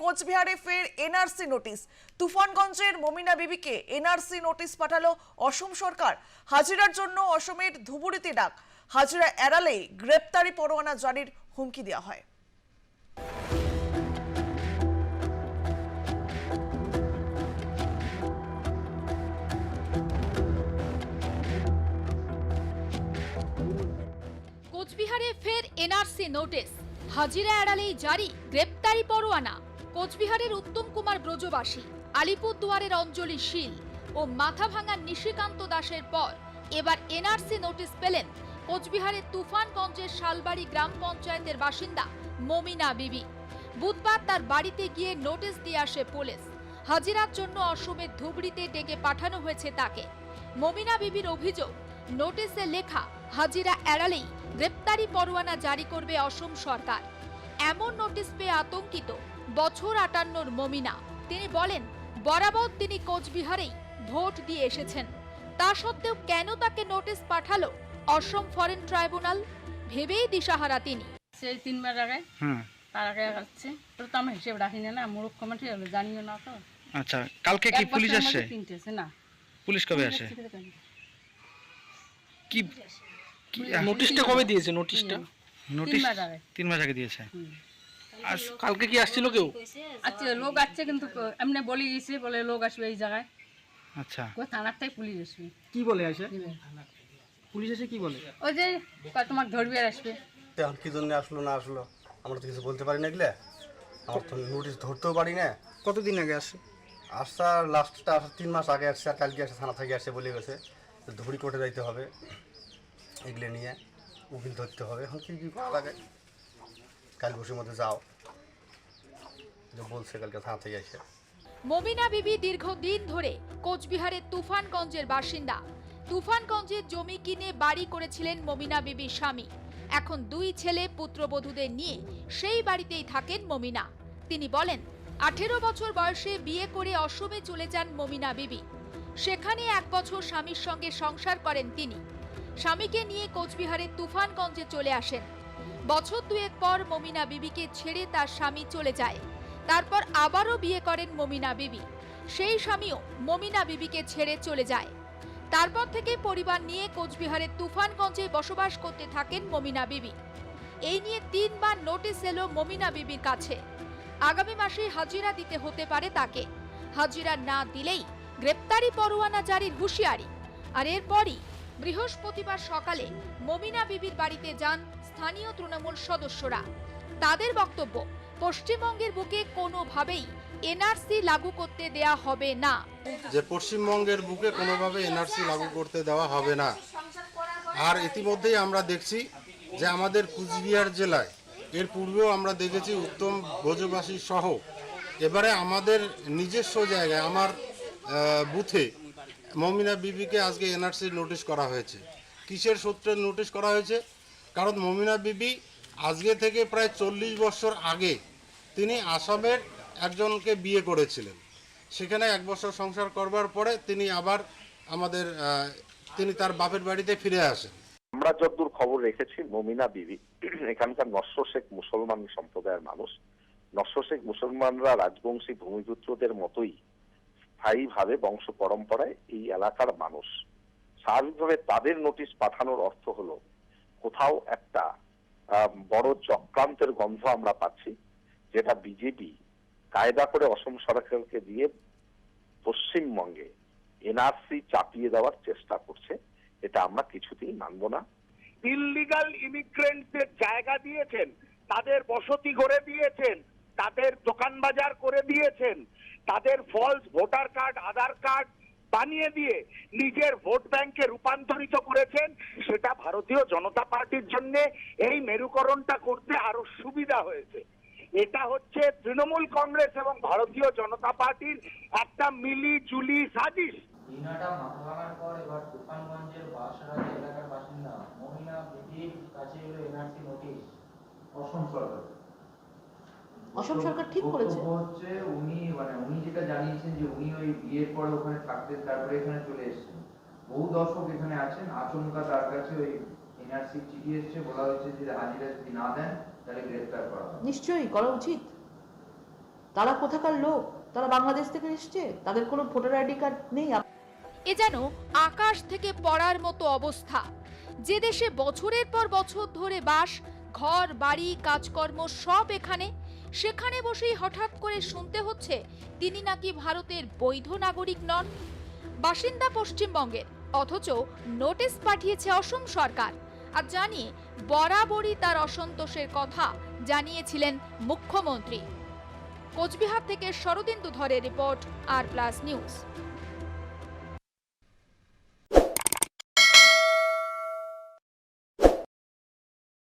কোচবিহারে ফের NRC notice. তুফানগঞ্জের মমিনা বিবিকে এনআরসি নোটিশ পাঠালো অসম সরকার। হাজিরার জন্য অসমের ধুবুরিতে ডাক। হাজিরা এড়ালেই গ্রেপ্তারি পরোয়ানা জারির হুমকি দেওয়া হয়। কোচবিহারে ফের এনআরসি নোটিশ। হাজিরা এড়ালেই জারি গ্রেপ্তারি পরোয়ানা। কোচবিহারের উত্তম কুমার ব্রজবাসী, আলিপুরদুয়ারের অঞ্জলি শীল ও মাথাভাঙার নিশিকান্ত দাসের পর এবার এনআরসি নোটিশ পেলেন কোচবিহারের তুফানগঞ্জের শালবাড়ি গ্রাম পঞ্চায়েতের বাসিন্দা মমিনা বিবি। বুধবার তার বাড়িতে গিয়ে নোটিশ দিয়ে আসে পুলিশ। হাজিরার জন্য অসমের ধুবড়িতে ডেকে পাঠানো হয়েছে তাকে। মমিনা বিবির অভিযোগ, নোটিশে লেখা, হাজিরা এড়ালেই গ্রেপ্তারি পরোয়ানা জারি করবে অসম সরকার। এমন নোটিশ পেয়ে আতঙ্কিত বছর আটান্নর মমিনা। তিনি বলেন বরাবর তিনি কোচবিহারেই ভোট দিয়ে এসেছেন। তা সত্ত্বেও কেন তাকে নোটিশ পাঠালো অসম ফরেন ট্রাইব্যুনাল? ভেবেই দিশাহারা তিনি। সেই তিনবার আগে হুম। তার আগে আসছে তো তো আমরা হিসেব রাখি না না মূর্খ কমিটি হলো জানিও না তো। আচ্ছা কালকে কি পুলিশ আসছে তিনটে আছে না। পুলিশ কবে আসে? কি কি নোটিশটা কবে দিয়েছে? নোটিশটা? নোটিশ। তিন মাস আগে দিয়েছে? আর কালকে কি আসছিল কেউ? আচ্ছা লোক আসছে কিন্তু এমনি বলে গেছে বলে লোক আসবে এই জায়গায়। আচ্ছা। ওই থানার থেকে পুলিশ আসবে। কি বলে আসে পুলিশ এসে কি বলে? ওই যে কয় তোমার ধরবে আর আসবে। কী জন্য আসলো না আসলো? আমরা তো কিছু বলতে পারি না এগুলো। আমার তো নোটিশ ধরতেও পারি না। কতদিন আগে আসে? আসছে আর লাস্টটা আসার তিন মাস আগে আসছে আর কালকে আসে থানা থেকে আসছে বলে গেছে। তো ধুবড়ি কোর্টে যাইতে হবে। এগুলো নিয়ে উকিল ধরতে হবে। এখন কী কী করা লাগে? কাল বসের মধ্যে যাও। বলছে কালকে থানা থেকে মমিনা বিবি দীর্ঘদিন ধরে কোচবিহারের তুফানগঞ্জের বাসিন্দা। তুফানগঞ্জের জমি কিনে বাড়ি করেছিলেন মমিনা বিবির স্বামী। এখন দুই ছেলে পুত্রবধূদের নিয়ে সেই বাড়িতেই থাকেন মমিনা। তিনি বলেন, আঠেরো বছর বয়সে বিয়ে করে অসমে চলে যান মমিনা বিবি। সেখানে এক বছর স্বামীর সঙ্গে সংসার করেন তিনি। স্বামীকে নিয়ে কোচবিহারের তুফানগঞ্জে চলে আসেন। বছর দুয়েক পর মমিনা বিবিকে ছেড়ে তার স্বামী চলে যায়। তারপর আবারও বিয়ে করেন মমিনা বিবি। সেই স্বামীও মমিনা বিবিকে ছেড়ে চলে যায়। তারপর থেকে পরিবার নিয়ে কোচবিহারের তুফানগঞ্জে বসবাস করতে থাকেন মমিনা বিবি। এই নিয়ে তিনবার নোটিশ এলো মমিনা বিবির কাছে। আগামী মাসে হাজিরা দিতে হতে পারে তাকে। হাজিরা না দিলেই গ্রেপ্তারি পরোয়ানা জারির হুঁশিয়ারি। আর এরপরই বৃহস্পতিবার সকালে মমিনা বিবির বাড়িতে যান স্থানীয় তৃণমূল সদস্যরা। তাদের বক্তব্য, পশ্চিমবঙ্গের বুকে কোনোভাবেই এনআরসি লাগু করতে দেয়া হবে না। যে পশ্চিমবঙ্গের বুকে কোনোভাবে এনআরসি লাগু করতে দেওয়া হবে না। আর ইতিমধ্যেই আমরা দেখছি যে আমাদের কুচবিহার জেলায়, এর পূর্বেও আমরা দেখেছি উত্তম ভোজবাসী সহ, এবারে আমাদের নিজস্ব জায়গায়, আমার বুথে মমিনা বিবিকে আজকে এনআরসি নোটিশ করা হয়েছে। কিসের সূত্রে নোটিশ করা হয়েছে? কারণ মমিনা বিবি আজকে থেকে প্রায় চল্লিশ বছর আগে তিনি আসামের একজনকে বিয়ে করেছিলেন। সেখানে এক বছর সংসার করবার পরে তিনি আবার আমাদের তিনি তার বাপের বাড়িতে ফিরে আসেন। আমরা যতদূর খবর রেখেছি, মমিনা বিবি এখানকার নস্য শেখ মুসলমান সম্প্রদায়ের মানুষ। নস্য শেখ মুসলমানরা রাজবংশী ভূমিপুত্রদের মতোই স্থায়ীভাবে বংশ পরম্পরায় এই এলাকার মানুষ। স্বাভাবিকভাবে তাদের নোটিশ পাঠানোর অর্থ হলো, কোথাও একটা বড় চক্রান্তের গন্ধ আমরা পাচ্ছি, যেটা বিজেপি কায়দা করে অসম সরকারকে দিয়ে পশ্চিমবঙ্গে এনআরসি চাপিয়ে দেওয়ার চেষ্টা করছে। এটা আমরা কিছুতেই মানব না। ইললিগাল ইমিগ্রেন্টদের জায়গা দিয়েছেন, তাদের বসতি গড়ে দিয়েছেন, তাদের দোকান বাজার করে দিয়েছেন তাদের false voter card Aadhaar card বানিয়ে দিয়ে নিজের ভোট ব্যাংকে রূপান্তরিত করেছেন। সেটা ভারতীয় জনতা পার্টির জন্য এই মেরুকরণটা করতে আরও সুবিধা হয়েছে। এটা হচ্ছে তৃণমূল কংগ্রেস এবং ভারতীয় জনতা পার্টির একটা মিলি জুলি সাজিশ। দিনাটা মাথা ভাঙার পর এবার তুফানগঞ্জের বাসরাজ এলাকার বাসিন্দা মহিলা বিধির কাছে এলো এনআরসি নোটিশ। অসম সরকার। অসম সরকার ঠিক করেছে। হচ্ছে উনি মানে উনি যেটা জানিয়েছেন যে উনি ওই বিয়ের পরে ওখানে থাকতেন তারপরে এখানে চলে এসেছেন। বহু দর্শক এখানে আছেন আচমকা তার কাছে ওই এনআরসি চিঠি এসেছে বলা হয়েছে যে হাজিরা যদি না দেন তাহলে গ্রেফতার করা হবে। নিশ্চয়ই করা উচিত। তারা কোথাকার লোক? তারা বাংলাদেশ থেকে এসছে? তাদের কোনো ভোটার আইডি কার্ড নেই? এ যেন আকাশ থেকে পড়ার মতো অবস্থা। যে দেশে বছরের পর বছর ধরে বাস ঘর বাড়ি কাজকর্ম সব এখানে সেখানে বসেই হঠাৎ করে শুনতে হচ্ছে তিনি নাকি ভারতের বৈধ নাগরিক নন। বাসিন্দা পশ্চিমবঙ্গের, অথচ নোটিশ পাঠিয়েছে অসম সরকার। আর জানিয়ে বরাবরই তার অসন্তোষের কথা জানিয়েছিলেন মুখ্যমন্ত্রী। কোচবিহার থেকে শরদিন্দু ধরের রিপোর্ট আর প্লাস নিউজ।